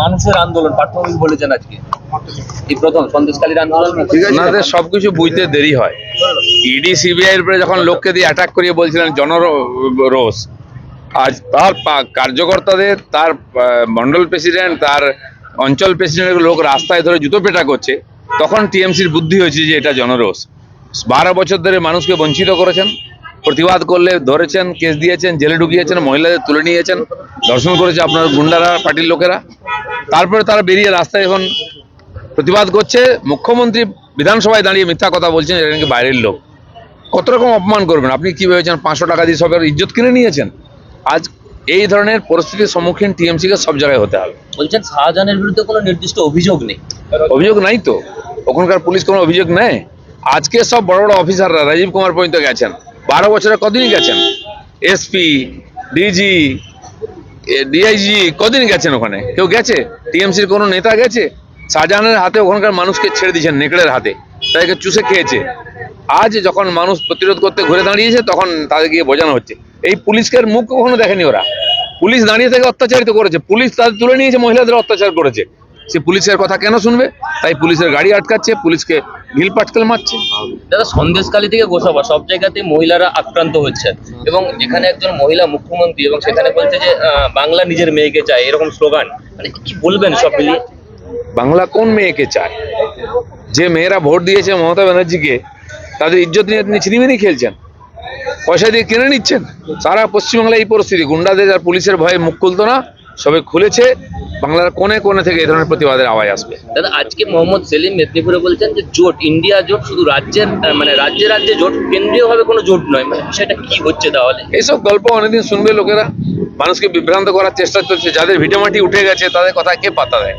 মানুষের আন্দোলন প্রাথমিক বলেছেন আজকে। এই প্রথম সন্দেশকালীর আন্দোলন। ওনাদের সবকিছু বুঝতে দেরি হয়। ইডি সিবিআই এর উপরে যখন লোককে দিয়ে অ্যাটাক করিয়ে বলছিলেন জনরোষ আজ তার কার্যকর্তাদের তার মন্ডল প্রেসিডেন্ট তার অঞ্চল প্রেসিডেন্টের লোক রাস্তায় ধরে জুতো পেটা করছে তখন টিএমসির বুদ্ধি হয়েছে যে এটা জনরোষ। বারো বছর ধরে মানুষকে বঞ্চিত করেছেন প্রতিবাদ করলে ধরেছেন কেস দিয়েছেন জেলে ঢুকিয়েছেন মহিলাদের তুলে নিয়েছেন ধর্ষণ করেছে আপনার গুন্ডারা পার্টির লোকেরা। তারপরে তারা বেরিয়ে রাস্তায় এখন প্রতিবাদ করছে। মুখ্যমন্ত্রী বিধানসভায় দাঁড়িয়ে মিথ্যা কথা বলছেন এটা নাকি বাইরের লোক। কত রকম অপমান করবেন? আপনি কি ভেবেছেন পাঁচশো টাকা দিয়ে সবের ইজ্জত কিনে নিয়েছেন? আজ এই ধরনের পরিস্থিতির সম্মুখীন টিএমসিকে সব জায়গায় হতে হবে। বলছেন শাহজাহানের বিরুদ্ধে কোনো নির্দিষ্ট অভিযোগ নেই। অভিযোগ নাই তো? ওখানকার পুলিশ কোনো অভিযোগ নেয়? আজকে সব বড় বড় অফিসাররা রাজীব কুমার পর্যন্ত গেছেন। বারো বছরে কদিনই গেছেন? এসপি ডিজি ডিআইজি কদিন গেছেন ওখানে? কেউ গেছে? টিএমসির কোনো নেতা গেছে? শাহজাহানের হাতে ওখানকার মানুষকে ছেড়ে দিয়েছেন, নেকড়ের হাতে। তাদেরকে চুষে খেয়েছে। আজ যখন মানুষ প্রতিরোধ করতে ঘুরে দাঁড়িয়েছে, তখন তাদের গিয়ে বোঝানো হচ্ছে। এই পুলিশকে মুখ কখনো দেখেনি ওরা। পুলিশ দাঁড়িয়ে থেকে অত্যাচারিত করেছে। পুলিশ তাদের তুলে নিয়েছে, মহিলাদের অত্যাচার করেছে। সে পুলিশের কথা কেন শুনবে? তাই পুলিশের গাড়ি আটকাচ্ছে পুলিশকে ঢিল পাটকেল মারছে। দাদা সন্দেশকালী থেকে গোসাবা সব জায়গাতে মহিলারা আক্রান্ত হচ্ছেন এবং এখানে একজন মহিলা মুখ্যমন্ত্রী এবং সেখানে বলছে যে বাংলা নিজের মেয়েকে চায় এরকম স্লোগান। মানে কি বলবেন সব মিলিয়ে? বাংলা কোন মেয়েকে চায়? যে মেয়েরা ভোট দিয়েছে মমতা ব্যানার্জিকে তাদের ইজ্জত নিয়ে তিনি ছিনিমিনি খেলছেন। পয়সা দিয়ে কিনে নিচ্ছেন? সারা পশ্চিমবাংলায় এই পরিস্থিতি। গুন্ডাদের আর পুলিশের ভয়ে মুখ খুলতো না। সবে খুলেছে বাংলার কোণে কোণে থেকে এই ধরনের প্রতিবাদের আওয়াজ আসবে। দাদা আজকে মোহাম্মদ সেলিম মেদিনীপুরে বলছেন যে জোট ইন্ডিয়া জোট শুধু রাজ্যের মানে রাজ্যে রাজ্যে জোট কেন্দ্রীয়ভাবে কোনো জোট নয় মানে সেটা কি হচ্ছে তাহলে? এইসব গল্প অনেকদিন শুনবে লোকেরা মানুষকে বিভ্রান্ত করার চেষ্টা চলছে যাদের ভিটেমাটি উঠে গেছে তাদের কথা কে পাতা দেয়?